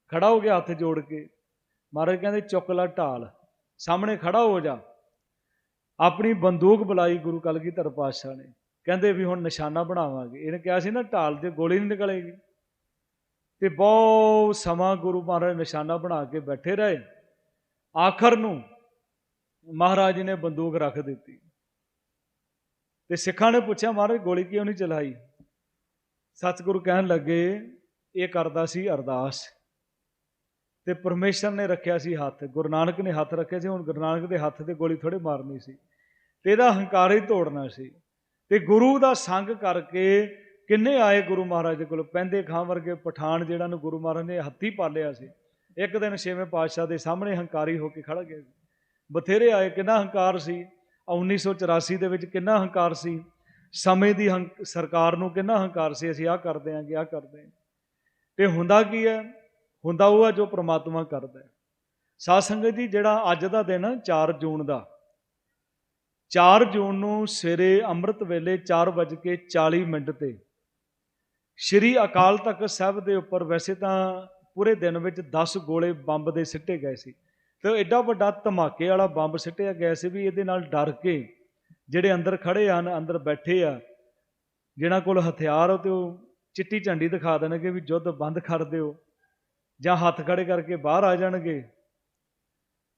[SPEAKER 1] ਖੜਾ ਹੋ ਗਿਆ ਹੱਥ ਜੋੜ ਕੇ। ਮਹਾਰਾਜ ਕਹਿੰਦੇ, ਚੁੱਕ ਲੈ ਢਾਲ, ਸਾਹਮਣੇ ਖੜਾ ਹੋ ਜਾ। ਆਪਣੀ ਬੰਦੂਕ ਬੁਲਾਈ ਗੁਰੂ ਕਲਗੀਧਰ ਪਾਤਸ਼ਾਹ ਨੇ। ਕਹਿੰਦੇ ਵੀ ਹੁਣ ਨਿਸ਼ਾਨਾ ਬਣਾਵਾਂਗੇ। ਇਹਨੇ ਕਿਹਾ ਸੀ ਨਾ, ਢਾਲ ਤੇ ਗੋਲੀ ਨਹੀਂ ਨਿਕਲੇਗੀ। ਤੇ ਬਹੁਤ ਸਮਾਂ ਗੁਰੂ ਮਹਾਰਾਜ ਨਿਸ਼ਾਨਾ ਬਣਾ ਕੇ ਬੈਠੇ ਰਹੇ। ਆਖਰ ਨੂੰ ਮਹਾਰਾਜ ਜੀ ਨੇ ਬੰਦੂਕ ਰੱਖ ਦਿੱਤੀ। ਤੇ ਸਿੱਖਾਂ ਨੇ ਪੁੱਛਿਆ, ਮਹਾਰਾਜ, ਗੋਲੀ ਕਿਉਂ ਨਹੀਂ ਚਲਾਈ? ਸਤਿਗੁਰੂ ਕਹਿਣ ਲੱਗੇ, ਇਹ ਕਰਦਾ ਸੀ ਅਰਦਾਸ। ਤੇ ਪਰਮੇਸ਼ਰ ਨੇ ਰੱਖਿਆ ਸੀ ਹੱਥ। ਗੁਰੂ ਨਾਨਕ ਨੇ ਹੱਥ ਰੱਖਿਆ ਸੀ, ਹੁਣ ਗੁਰੂ ਨਾਨਕ ਦੇ ਹੱਥ ਤੇ ਗੋਲੀ ਥੋੜੇ ਮਾਰਨੀ ਸੀ। ਤੇ ਇਹਦਾ ਹੰਕਾਰ ਹੀ ਤੋੜਨਾ ਸੀ। ਤੇ ਗੁਰੂ ਦਾ ਸੰਗ ਕਰਕੇ ਕਿੰਨੇ ਆਏ ਗੁਰੂ ਮਹਾਰਾਜ ਦੇ ਕੋਲ? ਪੈਂਦੇ ਖਾਂ ਵਰਗੇ ਪਠਾਨ ਜਿਹੜਾ ਨੂੰ ਗੁਰੂ ਮਹਾਰਾਜ ਨੇ ਹੱਥੀ ਪਾਲਿਆ ਸੀ। ਇੱਕ ਦਿਨ ਛੇਵੇਂ ਪਾਤਸ਼ਾਹ ਦੇ ਸਾਹਮਣੇ ਹੰਕਾਰੀ ਹੋ ਕੇ ਖੜਾ ਗਿਆ ਸੀ ਬਥੇਰੇ ਆਏ, ਕਿੰਨਾ ਹੰਕਾਰ ਸੀ? ਆਹ 1984 ਦੇ ਵਿੱਚ ਕਿੰਨਾ ਹੰਕਾਰ ਸੀ? ਸਮੇਂ ਦੀ ਹੰਕ- ਸਰਕਾਰ ਨੂੰ ਕਿੰਨਾ ਹੰਕਾਰ ਸੀ, ਅਸੀਂ ਆਹ ਕਰਦੇ ਆਂ ਕਿ ਆਹ ਕਰਦੇ ਆਂ। ਤੇ ਹੁੰਦਾ ਕੀ ਹੈ ਹੁੰਦਾ ਉਹ ਹੈ ਜੋ ਪ੍ਰਮਾਤਮਾ ਕਰਦਾ ਹੈ ਸਾਧ ਸੰਗਤ ਜੀ, ਜਿਹੜਾ ਅੱਜ ਦਾ ਦਿਨ ਹੈ 4 ਜੂਨ ਦਾ 4 ਜੂਨ ਨੂੰ ਸਵੇਰੇ ਅੰਮ੍ਰਿਤ ਵੇਲੇ 4:40 ਮਿੰਟ ਤੇ ਸ਼੍ਰੀ ਅਕਾਲ ਤਖਤ ਸਾਹਿਬ ਦੇ ਉੱਪਰ ਵੈਸੇ ਤਾਂ ਪੂਰੇ ਦਿਨ ਵਿੱਚ 10 ਗੋਲੇ ਬੰਬ ਦੇ ਸਿੱਟੇ ਗਏ ਸੀ। ਤੇ ਐਡਾ ਵੱਡਾ ਧਮਾਕੇ ਵਾਲਾ ਬੰਬ ਸਿੱਟਿਆ ਗਿਆ ਸੀ ਵੀ ਇਹਦੇ ਨਾਲ ਡਰ ਕੇ ਜਿਹੜੇ ਅੰਦਰ ਖੜੇ ਹਨ ਅੰਦਰ ਬੈਠੇ ਆ ਜਿਹਨਾਂ ਕੋਲ ਹਥਿਆਰ ਤੇ ਉਹ ਚਿੱਟੀ ਝੰਡੀ ਦਿਖਾ ਦੇਣਗੇ ਵੀ ਯੁੱਧ ਬੰਦ ਕਰ ਦਿਓ ਜਾਂ ਹੱਥ ਖੜੇ ਕਰਕੇ ਬਾਹਰ ਆ ਜਾਣਗੇ।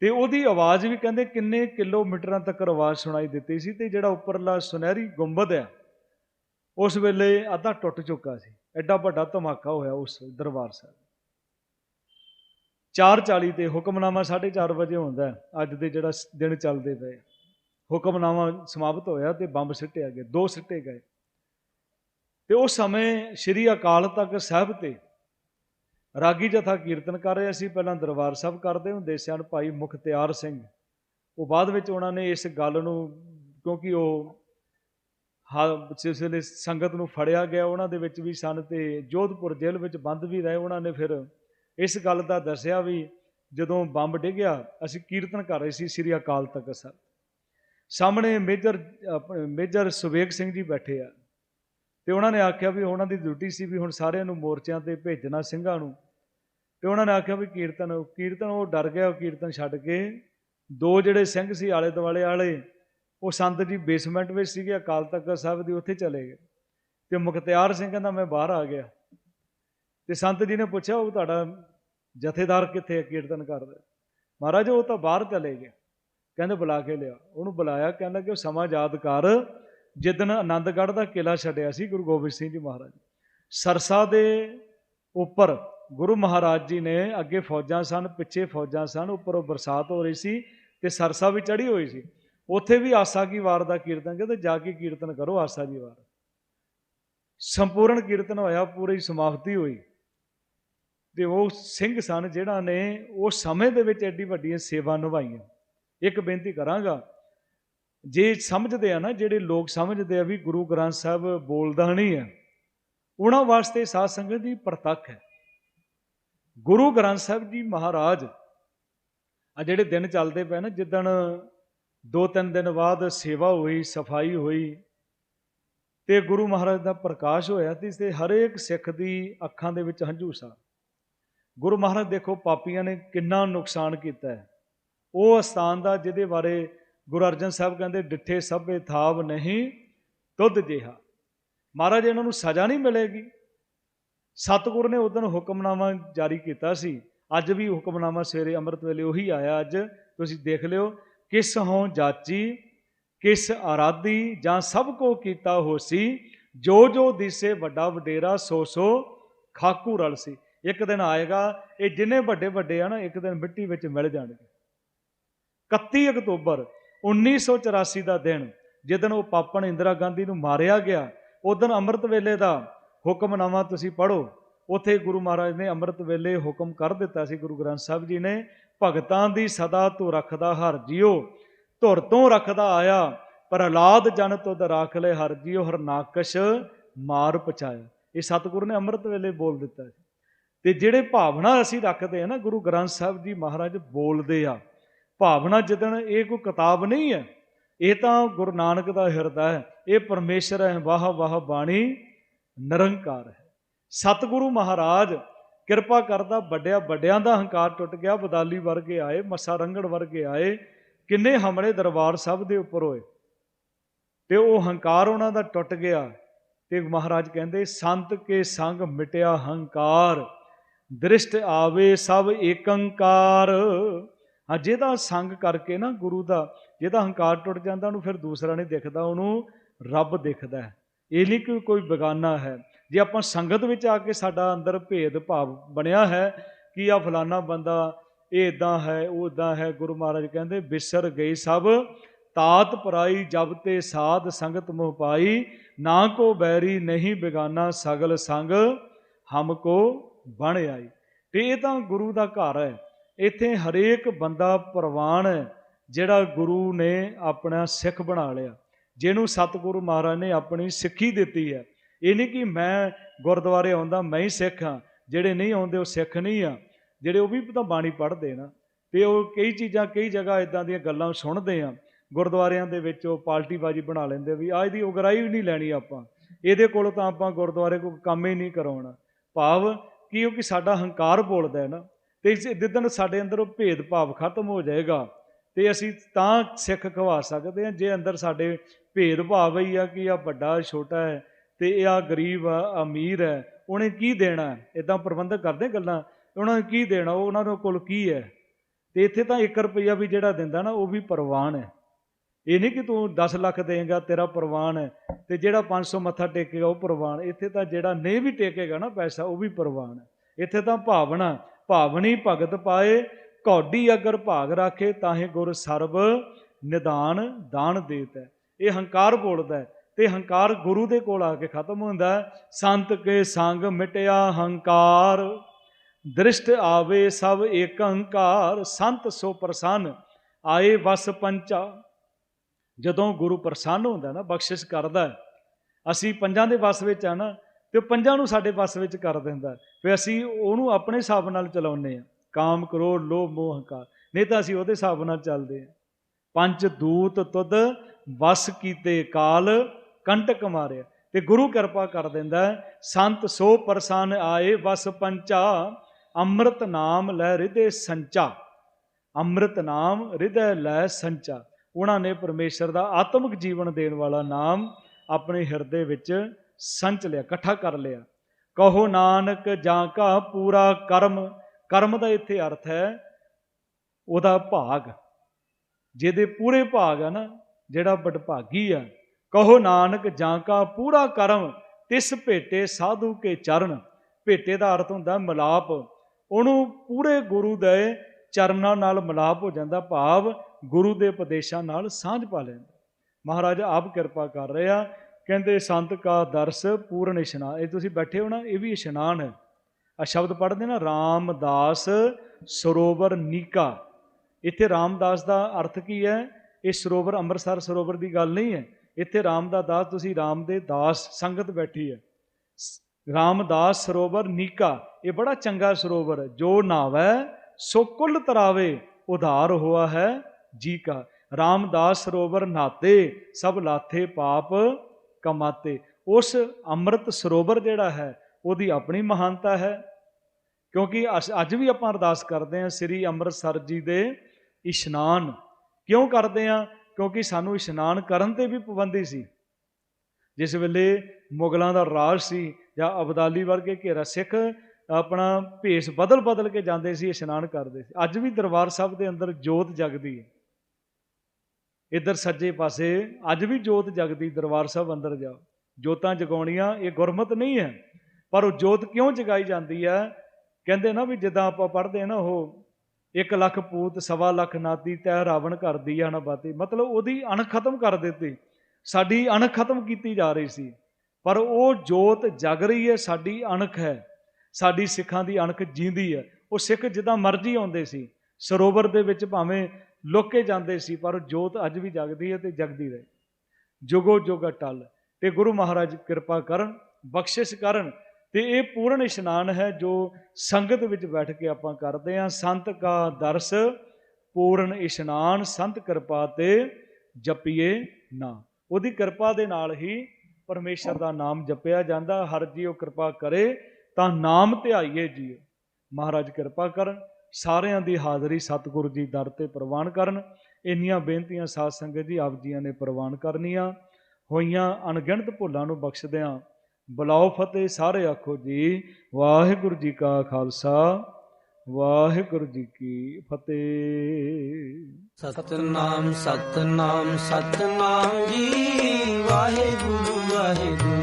[SPEAKER 1] ਤੇ ਉਹਦੀ ਆਵਾਜ਼ ਵੀ ਕਹਿੰਦੇ ਕਿੰਨੇ ਕਿਲੋਮੀਟਰਾਂ ਤੱਕ ਆਵਾਜ਼ ਸੁਣਾਈ ਦਿੱਤੀ ਸੀ ਤੇ ਜਿਹੜਾ ਉੱਪਰਲਾ ਸੁਨਹਿਰੀ ਗੁੰਬਦ ਹੈ ਉਸ ਵੇਲੇ ਅੱਧਾ ਟੁੱਟ ਚੁੱਕਾ ਸੀ। ਐਡਾ ਵੱਡਾ ਧਮਾਕਾ ਹੋਇਆ ਉਸ ਦਰਬਾਰ ਸਾਹਿਬ। 4:40 ਤੇ ਹੁਕਮਨਾਮਾ 4:30 ਵਜੇ ਹੁੰਦਾ ਅੱਜ ਦੇ ਜਿਹੜਾ ਦਿਨ ਚੱਲਦੇ ਪਏ ਹੁਕਮਨਾਮਾ ਸਮਾਪਤ ਹੋਇਆ ਤੇ ਬੰਬ ਸਿੱਟਿਆ ਗਿਆ ਦੋ ਸਿੱਟੇ ਗਏ। ਤੇ ਉਸ ਸਮੇਂ ਸ੍ਰੀ ਅਕਾਲ ਤਖਤ ਸਾਹਿਬ ਤੇ ਰਾਗੀ ਜਥਾ ਕੀਰਤਨ ਕਰ ਰਿਹਾ ਸੀ। ਪਹਿਲਾਂ ਦਰਬਾਰ ਸਾਹਿਬ ਕਰਦੇ ਹੁੰਦੇ ਸਨ ਭਾਈ ਮੁਖਤਿਆਰ ਸਿੰਘ। ਉਹ ਬਾਅਦ ਵਿੱਚ ਉਹਨਾਂ ਨੇ ਇਸ ਗੱਲ ਨੂੰ, ਕਿਉਂਕਿ ਉਹ ਹਾ- ਜਿਸ ਵੇਲੇ ਸੰਗਤ ਨੂੰ ਫੜਿਆ ਗਿਆ, ਉਹਨਾਂ ਦੇ ਵਿੱਚ ਵੀ ਸਨ ਤੇ ਜੋਧਪੁਰ ਜੇਲ੍ਹ ਵਿੱਚ ਬੰਦ ਵੀ ਰਹੇ। ਉਹਨਾਂ ਨੇ ਫਿਰ ਇਸ ਗੱਲ ਦਾ ਦੱਸਿਆ ਵੀ ਜਦੋਂ ਬੰਬ ਡਿੱਗਿਆ, ਅਸੀਂ ਕੀਰਤਨ ਕਰ ਰਹੇ ਸੀ ਸ੍ਰੀ ਅਕਾਲ ਤਖਤ ਸਾਹਿਬ। ਸਾਹਮਣੇ ਮੇਜਰ ਮੇਜਰ ਸੁਵੇਗ ਸਿੰਘ ਜੀ ਬੈਠੇ ਆ। ਤੇ ਉਹਨਾਂ ਨੇ ਆਖਿਆ ਵੀ ਉਹਨਾਂ ਦੀ ਡਿਊਟੀ ਸੀ ਵੀ ਹੁਣ ਸਾਰਿਆਂ ਨੂੰ ਮੋਰਚਿਆਂ ਤੇ ਭੇਜਣਾ ਸਿੰਘਾਂ ਨੂੰ। ਤੇ ਉਹਨਾਂ ਨੇ ਆਖਿਆ ਵੀ ਕੀਰਤਨ ਕੀਰਤਨ ਉਹ ਡਰ ਗਿਆ, ਉਹ ਕੀਰਤਨ ਛੱਡ ਕੇ ਦੋ ਜਿਹੜੇ ਸਿੰਘ ਸੀ ਆਲੇ ਦੁਆਲੇ ਵਾਲੇ, ਉਹ ਸੰਤ ਜੀ ਬੇਸਮੈਂਟ ਵਿੱਚ ਸੀਗੇ, ਅਕਾਲ ਤਖਤ ਸਾਹਿਬ ਦੀ ਉੱਥੇ ਚਲੇ ਗਏ। ਤੇ ਮੁਖਤਿਆਰ ਸਿੰਘ ਕਹਿੰਦਾ, ਮੈਂ ਬਾਹਰ ਆ ਗਿਆ। ਤੇ ਸੰਤ ਜੀ ਨੇ ਪੁੱਛਿਆ, ਉਹ ਤੁਹਾਡਾ ਜਥੇਦਾਰ ਕਿੱਥੇ ਹੈ ਕੀਰਤਨ ਕਰਦਾ? ਮਹਾਰਾਜ, ਉਹ ਤਾਂ ਬਾਹਰ ਚਲੇ ਗਏ। ਕਹਿੰਦੇ ਬੁਲਾ ਕੇ ਲਿਆ। ਉਹਨੂੰ ਬੁਲਾਇਆ, ਕਹਿੰਦਾ ਕਿ ਉਹ ਸਮਾਂ ਯਾਦ ਕਰ। ਜਿੱਦਣ ਆਨੰਦਗੜ੍ਹ ਦਾ ਕਿਲਾ ਛੱਡਿਆ ਸੀ ਗੁਰੂ ਗੋਬਿੰਦ ਸਿੰਘ ਜੀ ਮਹਾਰਾਜ, ਸਰਸਾ ਦੇ ਉੱਪਰ ਗੁਰੂ ਮਹਾਰਾਜ ਜੀ ਨੇ ਅੱਗੇ ਫੌਜਾਂ ਸਨ, ਪਿੱਛੇ ਫੌਜਾਂ ਸਨ, ਉੱਪਰੋਂ ਬਰਸਾਤ ਹੋ ਰਹੀ ਸੀ ਤੇ ਸਰਸਾ ਵੀ ਚੜੀ ਹੋਈ ਸੀ। ਉੱਥੇ ਵੀ ਆਸਾ ਕੀ ਵਾਰ ਦਾ ਕੀਰਤਨ ਕਹਿੰਦੇ, ਜਾ ਕੇ ਕੀਰਤਨ ਕਰੋ ਆਸਾ ਦੀ ਵਾਰ। ਸੰਪੂਰਨ ਕੀਰਤਨ ਹੋਇਆ, ਪੂਰੀ ਸਮਾਪਤੀ ਹੋਈ। ਤੇ ਉਹ ਸਿੰਘ ਸਨ ਜਿਹੜਾ ਨੇ, ਉਹ ਸਮੇਂ ਦੇ ਵਿੱਚ ਐਡੀ ਵੱਡੀਆਂ ਸੇਵਾ ਨਿਭਾਈਆਂ। ਇੱਕ ਬੇਨਤੀ ਕਰਾਂਗਾ, ਜੇ ਸਮਝਦੇ ਆ ਨਾ, ਜਿਹੜੇ ਲੋਕ ਸਮਝਦੇ ਆ ਵੀ ਗੁਰੂ ਗ੍ਰੰਥ ਸਾਹਿਬ ਬੋਲਦਾ ਨਹੀਂ ਹੈ ਉਹਨਾਂ ਵਾਸਤੇ ਸਾਧ ਸੰਗਤ ਦੀ ਪ੍ਰਤੱਖ ਹੈ। ਗੁਰੂ ਗ੍ਰੰਥ ਸਾਹਿਬ ਜੀ ਮਹਾਰਾਜ, ਆ ਜਿਹੜੇ ਦਿਨ ਚੱਲਦੇ ਪਏ ਨਾ, ਜਿੱਦਣ ਦੋ ਤਿੰਨ ਦਿਨ ਬਾਅਦ ਸੇਵਾ ਹੋਈ, ਸਫ਼ਾਈ ਹੋਈ, ਤੇ ਗੁਰੂ ਮਹਾਰਾਜ ਦਾ ਪ੍ਰਕਾਸ਼ ਹੋਇਆ ਤੇ ਹਰੇਕ ਸਿੱਖ ਦੀ ਅੱਖਾਂ ਦੇ ਵਿੱਚ ਹੰਝੂ ਸਾ ਗੁਰੂ ਮਹਾਰਾਜ ਦੇਖੋ, ਪਾਪੀਆਂ ਨੇ ਕਿੰਨਾ ਨੁਕਸਾਨ ਕੀਤਾ ਹੈ। ਉਹ ਅਸਥਾਨ ਦਾ ਜਿਹਦੇ ਬਾਰੇ ਗੁਰੂ ਅਰਜਨ ਸਾਹਿਬ ਕਹਿੰਦੇ, ਡਿੱਠੇ ਸਭੇ ਥਾਵ ਨਹੀਂ ਦੁੱਧ ਜਿਹਾ। ਮਹਾਰਾਜ, ਇਹਨਾਂ ਨੂੰ ਸਜ਼ਾ ਨਹੀਂ ਮਿਲੇਗੀ। ਸਤਿਗੁਰ ਨੇ ਉਦੋਂ ਹੁਕਮਨਾਮਾ ਜਾਰੀ ਕੀਤਾ ਸੀ। ਅੱਜ ਵੀ ਹੁਕਮਨਾਮਾ ਸਵੇਰੇ ਅੰਮ੍ਰਿਤ ਵੇਲੇ ਉਹੀ ਆਇਆ। ਅੱਜ ਤੁਸੀਂ ਦੇਖ ਲਿਓ, ਕਿਸ ਹੋਂ ਜਾਚੀ, ਕਿਸ ਆਰਾਧੀ ਜਾਂ ਸਭ ਕੋ ਕੀਤਾ ਹੋਸੀ, ਜੋ ਜੋ ਦਿਸੇ ਵੱਡਾ ਵਡੇਰਾ, ਸੋ ਸੋ ਖਾਕੂ ਰਲ ਸੀ। ਇੱਕ ਦਿਨ ਆਏਗਾ, ਇਹ ਜਿੰਨੇ ਵੱਡੇ ਵੱਡੇ ਆ ਨਾ, ਇੱਕ ਦਿਨ ਮਿੱਟੀ ਵਿੱਚ ਮਿਲ ਜਾਣਗੇ। 31 ਅਕਤੂਬਰ 1984 ਦਾ ਦਿਨ, ਜਿੱਦਣ ਉਹ ਪਾਪਣ ਇੰਦਰਾ ਗਾਂਧੀ ਨੂੰ ਮਾਰਿਆ ਗਿਆ, ਉਦੋਂ ਅੰਮ੍ਰਿਤ ਵੇਲੇ ਦਾ ਹੁਕਮਨਾਮਾ ਤੁਸੀਂ ਪੜੋ ਉਥੇ ਗੁਰੂ ਮਹਾਰਾਜ ਨੇ ਅੰਮ੍ਰਿਤ ਵੇਲੇ ਹੁਕਮ ਕਰ ਦਿੱਤਾ ਸੀ, ਗੁਰੂ ਗ੍ਰੰਥ ਸਾਹਿਬ ਜੀ ਨੇ, ਭਗਤਾਂ ਦੀ ਸਦਾ ਤੂੰ ਰੱਖਦਾ ਹਰ ਜਿਉ ਧੁਰ ਤੋਂ ਰੱਖਦਾ ਆਇਆ ਪਰ ਪ੍ਰਹਲਾਦ ਜਨ ਤੁਧ ਰਾਖ ਲੈ ਹਰ ਜਿਉ ਹਰਨਾਕਸ਼ ਮਾਰ ਪਚਾਇਆ ਇਹ ਸਤਿਗੁਰੂ ਨੇ ਅੰਮ੍ਰਿਤ ਵੇਲੇ ਬੋਲ ਦਿੱਤਾ ਸੀ। ਤੇ ਜਿਹੜੇ ਭਾਵਨਾ ਅਸੀਂ ਰੱਖਦੇ ਆ ਨਾ, ਗੁਰੂ ਗ੍ਰੰਥ ਸਾਹਿਬ ਜੀ ਮਹਾਰਾਜ ਬੋਲਦੇ ਆ ਭਾਵਨਾ ਜਿੱਦਣ ਇਹ ਕੋਈ ਕਿਤਾਬ ਨਹੀਂ ਹੈ, ਇਹ ਤਾਂ ਗੁਰੂ ਨਾਨਕ ਦਾ ਹਿਰਦਾ ਹੈ, ਇਹ ਪਰਮੇਸ਼ਰ ਹੈ, ਵਾਹ ਵਾਹ ਬਾਣੀ ਨਿਰੰਕਾਰ ਹੈ। ਸਤਿਗੁਰੂ ਮਹਾਰਾਜ ਕਿਰਪਾ ਕਰਦਾ ਵੱਡਿਆਂ ਵੱਡਿਆਂ ਦਾ ਹੰਕਾਰ ਟੁੱਟ ਗਿਆ ਬਦਾਲੀ ਵਰਗੇ ਆਏ, ਮੱਸਾ ਰੰਗੜ ਵਰਗੇ ਆਏ, ਕਿੰਨੇ ਹਮਲੇ ਦਰਬਾਰ ਸਾਹਿਬ ਦੇ ਉੱਪਰ ਹੋਏ। ਤੇ ਉਹ ਹੰਕਾਰ ਉਹਨਾਂ ਦਾ ਟੁੱਟ ਗਿਆ ਤੇ ਮਹਾਰਾਜ ਕਹਿੰਦੇ, ਸੰਤ ਕੇ ਸੰਗ ਮਿਟਿਆ ਹੰਕਾਰ, ਦ੍ਰਿਸ਼ਟ ਆਵੇ ਸਭ ਏਕੰਕਾਰ। ਹਾਂ ਜਿਹਦਾ ਸੰਗ ਕਰਕੇ ਨਾ ਗੁਰੂ ਦਾ, ਜਿਹਦਾ ਹੰਕਾਰ ਟੁੱਟ ਜਾਂਦਾ, ਉਹਨੂੰ ਫਿਰ ਦੂਸਰਾ ਨਹੀਂ ਦਿਖਦਾ, ਉਹਨੂੰ ਰੱਬ ਦਿਖਦਾ ਹੈ। ਇਹ ਨਹੀਂ ਕਿ ਕੋਈ ਬੇਗਾਨਾ ਹੈ। ਜੇ ਆਪਾਂ ਸੰਗਤ ਵਿੱਚ ਆ ਕੇ ਸਾਡਾ ਅੰਦਰ ਭੇਦ ਭਾਵ ਬਣਿਆ ਹੈ ਕਿ ਆ ਫਲਾਨਾ ਬੰਦਾ ਇਹ ਇਦਾਂ ਹੈ, ਉਹ ਇਦਾਂ ਹੈ, ਗੁਰੂ ਮਹਾਰਾਜ ਕਹਿੰਦੇ, ਬਿਸਰ ਗਈ ਸਭ, ਤਾਤ ਪਰਾਈ ਜਬ ਤੇ ਸਾਧ ਸੰਗਤ ਮੋਹ ਪਾਈ, ਨਾ ਕੋ ਬੈਰੀ ਨਹੀਂ ਬੇਗਾਨਾ ਸਗਲ ਸੰਗ, ਹਮ ਕੋ ਬਣ ਆਈ। ਤੇ ਇਹ ਤਾਂ ਗੁਰੂ ਦਾ ਘਰ ਹੈ। ਇੱਥੇ ਹਰੇਕ ਬੰਦਾ ਪ੍ਰਵਾਨ ਹੈ, ਜਿਹੜਾ ਗੁਰੂ ਨੇ ਆਪਣਾ ਸਿੱਖ ਬਣਾ ਲਿਆ। ਜਿਹਨੂੰ ਸਤਿਗੁਰੂ ਮਹਾਰਾਜ ਨੇ ਆਪਣੀ ਸਿੱਖੀ ਦਿੱਤੀ ਹੈ। ਇਹ ਨਹੀਂ ਕਿ ਮੈਂ ਗੁਰਦੁਆਰੇ ਆਉਂਦਾ, ਮੈਂ ਹੀ ਸਿੱਖ ਹਾਂ। ਜਿਹੜੇ ਨਹੀਂ ਆਉਂਦੇ, ਉਹ ਸਿੱਖ ਨਹੀਂ ਆ। ਜਿਹੜੇ ਉਹ ਵੀ ਤਾਂ ਬਾਣੀ ਪੜ੍ਹਦੇ ਨਾ। ਤੇ ਉਹ ਕਈ ਚੀਜ਼ਾਂ, ਕਈ ਜਗ੍ਹਾ ਇਦਾਂ ਦੀਆਂ ਗੱਲਾਂ ਸੁਣਦੇ ਆ। ਗੁਰਦੁਆਰਿਆਂ ਦੇ ਵਿੱਚ ਉਹ ਪਾਲਟੀਬਾਜੀ ਬਣਾ ਲੈਂਦੇ ਵੀ ਆਹ ਇਹਦੀ ਉਗਰਾਈ ਵੀ ਨਹੀਂ ਲੈਣੀ ਆਪਾਂ। ਇਹਦੇ ਕੋਲੋਂ ਤਾਂ ਆਪਾਂ ਗੁਰਦੁਆਰੇ ਕੋਈ ਕੰਮ ਹੀ ਨਹੀਂ ਕਰਾਉਣਾ। ਭਾਵ ਕੀ ਉਹ ਕਿ ਸਾਡਾ ਹੰਕਾਰ ਬੋਲਦਾ ਹੈ ਨਾ। ਤੇ ਇਸ ਦਿਨ ਸਾਡੇ ਅੰਦਰ ਉਹ ਭੇਦ ਭਾਵ ਖਤਮ ਹੋ ਜਾਏਗਾ ਤੇ ਅਸੀਂ ਤਾਂ ਸਿੱਖ ਖਵਾ ਸਕਦੇ ਹਾਂ, ਜੇ ਅੰਦਰ ਸਾਡੇ ਭੇਦ ਭਾਵ ਹੀ ਆ ਕਿ ਆ ਵੱਡਾ, ਛੋਟਾ ਹੈ ਤੇ ਇਹ ਆ ਗਰੀਬ ਆ ਅਮੀਰ ਹੈ, ਉਹਨੇ ਕੀ ਦੇਣਾ? ਇਦਾਂ ਪ੍ਰਬੰਧਕ ਕਰਦੇ ਗੱਲਾਂ, ਉਹਨਾਂ ਨੂੰ ਕੀ ਦੇਣਾ? ਉਹ ਉਹਨਾਂ ਦੇ ਕੋਲ ਕੀ ਹੈ? ਤੇ ਇੱਥੇ ਤਾਂ 1 ਰੁਪਈਆ ਵੀ ਜਿਹੜਾ ਦਿੰਦਾ ਨਾ, ਉਹ ਵੀ ਪ੍ਰਵਾਨ ਹੈ। ਇਹ ਨਹੀਂ ਕਿ ਤੂੰ 10 ਲੱਖ ਦੇਂਗਾ ਤੇਰਾ ਪ੍ਰਵਾਨ ਹੈ ਤੇ ਜਿਹੜਾ 500 ਮੱਥਾ ਟੇਕੇਗਾ, ਉਹ ਪ੍ਰਵਾਨ ਇੱਥੇ ਤਾਂ ਜਿਹੜਾ ਨਹੀਂ ਵੀ ਟੇਕੇਗਾ ਨਾ ਪੈਸਾ, ਉਹ ਵੀ ਪ੍ਰਵਾਨ ਹੈ। ਇੱਥੇ ਤਾਂ ਭਾਵਨਾ ਭਾਵਨੀ ਭਗਤ ਪਾਏ, ਕੌਡੀ ਅਗਰ ਭਾਗ ਰਾਖੇ ਤਾਹੇ ਗੁਰ ਸਰਬ ਨਿਦਾਨ ਦਾਨ ਦੇਤਾ। ਹੈ ਇਹ ਹੰਕਾਰ ਬੋਲਦਾ ਹੈ ਤੇ ਹੰਕਾਰ ਗੁਰੂ ਦੇ ਕੋਲ ਆ ਕੇ ਖਤਮ ਹੁੰਦਾ ਸੰਤ ਕੇ ਸੰਗ ਮਿਟਿਆ ਹੰਕਾਰ, ਦ੍ਰਿਸ਼ਟ ਆਵੇ ਸਭ ਏਕ ਹੰਕਾਰ। ਸੰਤ ਸੋ ਪ੍ਰਸੰਨ, ਆਏ ਵਸ ਪੰਚਾ। ਜਦੋਂ ਗੁਰੂ ਪ੍ਰਸੰਨ ਹੁੰਦਾ ਨਾ, ਬਖਸ਼ਿਸ਼ ਕਰਦਾ ਅਸੀਂ ਪੰਜਾਂ ਦੇ ਵਸ ਵਿੱਚ ਆ ਨਾ ਤੇ ਉਹ ਪੰਜਾਂ ਨੂੰ ਸਾਡੇ ਵੱਸ ਵਿੱਚ ਕਰ ਦਿੰਦਾ। ਵੀ ਅਸੀਂ ਉਹਨੂੰ ਆਪਣੇ ਹਿਸਾਬ ਨਾਲ ਚਲਾਉਂਦੇ ਆ ਕਾਮ ਕਰੋੜ ਲੋਭ, ਮੋਹ, ਹੰਕਾਰ। ਨਹੀਂ ਤਾਂ ਅਸੀਂ ਉਹਦੇ ਹਿਸਾਬ ਨਾਲ ਚੱਲਦੇ ਆ ਪੰਜ ਦੂਤ ਤੁਧ ਵਸ ਕੀਤੇ ਕਾਲ ਕੰਟਕ ਮਾਰਿਆ। ਤੇ ਗੁਰੂ ਕਿਰਪਾ ਕਰ ਦਿੰਦਾ ਸੰਤ ਸੋ ਪ੍ਰਸੰਨ ਆਏ ਵਸ ਪੰਚਾ, ਅੰਮ੍ਰਿਤ ਨਾਮ ਲੈ ਹਿਰਦੇ ਸੰਚਾ। ਅੰਮ੍ਰਿਤ ਨਾਮ ਹਿਰਦੇ ਲੈ ਸੰਚਾ। ਉਹਨਾਂ ਨੇ ਪਰਮੇਸ਼ਰ ਦਾ ਆਤਮਿਕ ਜੀਵਨ ਦੇਣ ਵਾਲਾ ਨਾਮ ਆਪਣੇ ਹਿਰਦੇ ਵਿੱਚ ਸੰਚ ਲਿਆ, ਇਕੱਠਾ ਕਰ ਲਿਆ। ਕਹੋ ਨਾਨਕ ਜਾਂ ਕਾ ਪੂਰਾ ਕਰਮ ਕਰਮ ਦਾ ਇੱਥੇ ਅਰਥ ਹੈ ਉਹਦਾ ਭਾਗ। ਜਿਹਦੇ ਪੂਰੇ ਭਾਗ ਆ ਨਾ, ਜਿਹੜਾ ਵਡਭਾਗੀ ਆ। ਕਹੋ ਨਾਨਕ ਜਾਂ ਕਾ ਪੂਰਾ ਕਰਮ, ਤਿਸ ਭੇਟੇ ਸਾਧੂ ਕੇ ਚਰਨ। ਭੇਟੇ ਦਾ ਅਰਥ ਹੁੰਦਾ ਮਿਲਾਪ। ਉਹਨੂੰ ਪੂਰੇ ਗੁਰੂ ਦੇ ਚਰਨਾਂ ਨਾਲ ਮਿਲਾਪ ਹੋ ਜਾਂਦਾ, ਭਾਵ ਗੁਰੂ ਦੇ ਉਪਦੇਸ਼ਾਂ ਨਾਲ ਸਾਂਝ ਪਾ ਲੈਂਦਾ। ਮਹਾਰਾਜ ਆਪ ਕਿਰਪਾ ਕਰ ਰਹੇ ਆ। ਕਹਿੰਦੇ, ਸੰਤ ਕਾ ਦਰਸ ਪੂਰਨ ਇਸ਼ਨਾਨ। ਇਹ ਤੁਸੀਂ ਬੈਠੇ ਹੋ ਨਾ, ਇਹ ਵੀ ਇਸ਼ਨਾਨ ਹੈ। ਆ ਸ਼ਬਦ ਪੜ੍ਹਦੇ ਨਾ, ਰਾਮਦਾਸ ਸਰੋਵਰ ਨੀਕਾ। ਇੱਥੇ ਰਾਮਦਾਸ ਦਾ ਅਰਥ ਕੀ ਹੈ? ਇਹ ਸਰੋਵਰ ਅੰਮ੍ਰਿਤਸਰ ਸਰੋਵਰ ਦੀ ਗੱਲ ਨਹੀਂ ਹੈ। ਇੱਥੇ ਰਾਮ ਦਾ ਦਾਸ, ਤੁਸੀਂ ਰਾਮ ਦੇ ਦਾਸ, ਸੰਗਤ ਬੈਠੀ ਹੈ। ਰਾਮਦਾਸ ਸਰੋਵਰ ਨੀਕਾ, ਇਹ ਬੜਾ ਚੰਗਾ ਸਰੋਵਰ ਜੋ ਨਾਵੈ, ਸੋ ਕੁੱਲ ਤਰਾਵੇ, ਉਧਾਰ ਹੋਆ ਹੈ ਜੀ ਕਾ ਰਾਮਦਾਸ ਸਰੋਵਰ ਨਾਤੇ, ਸਭ ਲਾਥੇ ਪਾਪ ਕਮਾਤੇ ਉਸ ਅੰਮ੍ਰਿਤ ਸਰੋਵਰ ਜਿਹੜਾ ਹੈ, ਉਹਦੀ ਆਪਣੀ ਮਹਾਨਤਾ ਹੈ। ਕਿਉਂਕਿ ਅਸ- ਅੱਜ ਵੀ ਆਪਾਂ ਅਰਦਾਸ ਕਰਦੇ ਹਾਂ ਸ੍ਰੀ ਅੰਮ੍ਰਿਤਸਰ ਜੀ ਦੇ ਇਸ਼ਨਾਨ। ਕਿਉਂ ਕਰਦੇ ਹਾਂ? ਕਿਉਂਕਿ ਸਾਨੂੰ ਇਸ਼ਨਾਨ ਕਰਨ ਤੇ ਵੀ ਪਾਬੰਦੀ ਸੀ। ਜਿਸ ਵੇਲੇ ਮੁਗਲਾਂ ਦਾ ਰਾਜ ਸੀ ਜਾਂ ਅਬਦਾਲੀ ਵਰਗੇ ਘੇਰਾ ਸਿੱਖ ਆਪਣਾ ਭੇਸ ਬਦਲ ਬਦਲ ਕੇ ਜਾਂਦੇ ਸੀ, ਇਸ਼ਨਾਨ ਕਰਦੇ ਸੀ। ਅੱਜ ਵੀ ਦਰਬਾਰ ਸਾਹਿਬ ਦੇ ਅੰਦਰ ਜੋਤ ਜਗਦੀ ਹੈ। ਇੱਧਰ ਸੱਜੇ ਪਾਸੇ, ਅੱਜ ਵੀ ਜੋਤ ਜਗਦੀ ਦਰਬਾਰ ਸਾਹਿਬ ਅੰਦਰ ਜਾਓ ਜੋਤਾਂ ਜਗਾਉਣੀਆਂ, ਇਹ ਗੁਰਮਤ ਨਹੀਂ ਹੈ। ਪਰ ਉਹ ਜੋਤ ਕਿਉਂ ਜਗਾਈ ਜਾਂਦੀ ਹੈ? ਕਹਿੰਦੇ ਨਾ ਵੀ ਜਿੱਦਾਂ ਆਪਾਂ ਪੜ੍ਹਦੇ ਆ ਨਾ ਉਹ 1 ਲੱਖ ਪੂਤ, ਸਵਾ ਲੱਖ ਨਾਤੀ, ਤੈ ਰਾਵਣ ਕਰਦੀ ਹੈ ਨਾ ਬਾਤੀ। ਮਤਲਬ ਉਹਦੀ ਅਣਖ ਖਤਮ ਕਰ ਦਿੱਤੀ। ਸਾਡੀ ਅਣਖ ਖਤਮ ਕੀਤੀ ਜਾ ਰਹੀ ਸੀ। ਪਰ ਉਹ ਜੋਤ ਜਗ ਰਹੀ ਹੈ, ਸਾਡੀ ਅਣਖ ਹੈ। ਸਾਡੀ ਸਿੱਖਾਂ ਦੀ ਅਣਖ ਜੀਂਦੀ ਹੈ। ਉਹ ਸਿੱਖ ਜਿੱਦਾਂ ਮਰਜ਼ੀ ਆਉਂਦੇ ਸੀ। ਸਰੋਵਰ ਦੇ ਵਿੱਚ ਭਾਵੇਂ ਲੁਕੇ ਜਾਂਦੇ ਸੀ, ਪਰ ਉਹ ਜੋਤ ਅੱਜ ਵੀ ਜਗਦੀ ਹੈ ਤੇ ਜਗਦੀ ਰਹੇ। ਜੁਗੋ ਜੁਗ ਅਟਲ, ਤੇ ਗੁਰੂ ਮਹਾਰਾਜ ਕਿਰਪਾ ਕਰਨ, ਬਖਸ਼ਿਸ਼ ਕਰਨ, ਤੇ ਇਹ ਪੂਰਨ ਇਸ਼ਨਾਨ ਹੈ ਜੋ ਸੰਗਤ ਵਿੱਚ ਬੈਠ ਕੇ ਆਪਾਂ ਕਰਦੇ ਹਾਂ। ਸੰਤ ਕਾ ਦਰਸ, ਪੂਰਨ ਇਸ਼ਨਾਨ, ਸੰਤ ਕਿਰਪਾ ਤੇ ਜਪੀਏ ਨਾ। ਉਹਦੀ ਕਿਰਪਾ ਦੇ ਨਾਲ ਹੀ ਪਰਮੇਸ਼ਰ ਦਾ ਨਾਮ ਜਪਿਆ ਜਾਂਦਾ। ਹਰ ਜੀਓ ਕਿਰਪਾ ਕਰੇ ਤਾਂ ਨਾਮ ਧਿਆਈਏ ਜੀਓ। ਮਹਾਰਾਜ ਕਿਰਪਾ ਕਰਨ ਸਾਰਿਆਂ ਦੀ ਹਾਜ਼ਰੀ ਸਤਿਗੁਰੂ ਜੀ ਦਰ ਤੇ ਪ੍ਰਵਾਨ ਕਰਨ। ਇੰਨੀਆਂ ਬੇਨਤੀਆਂ ਸਾਧ ਸੰਗਤ ਜੀ ਆਪ ਜੀਆਂ ਨੇ ਪ੍ਰਵਾਨ ਕਰਨੀਆਂ। ਹੋਈਆਂ ਅਣਗਿਣਤ ਭੁੱਲਾਂ ਨੂੰ ਬਖਸ਼ਦਿਆਂ ਬੁਲਾਓ ਫਤਿਹ, ਸਾਰੇ ਆਖੋ ਜੀ, ਵਾਹਿਗੁਰੂ ਜੀ ਕਾ ਖਾਲਸਾ, ਵਾਹਿਗੁਰੂ ਜੀ ਕੀ ਫਤਿਹ।
[SPEAKER 2] ਸਤਨਾਮ ਸਤਨਾਮ ਸਤਨਾਮ ਜੀ, ਵਾਹਿਗੁਰੂ ਵਾਹਿਗੁਰੂ।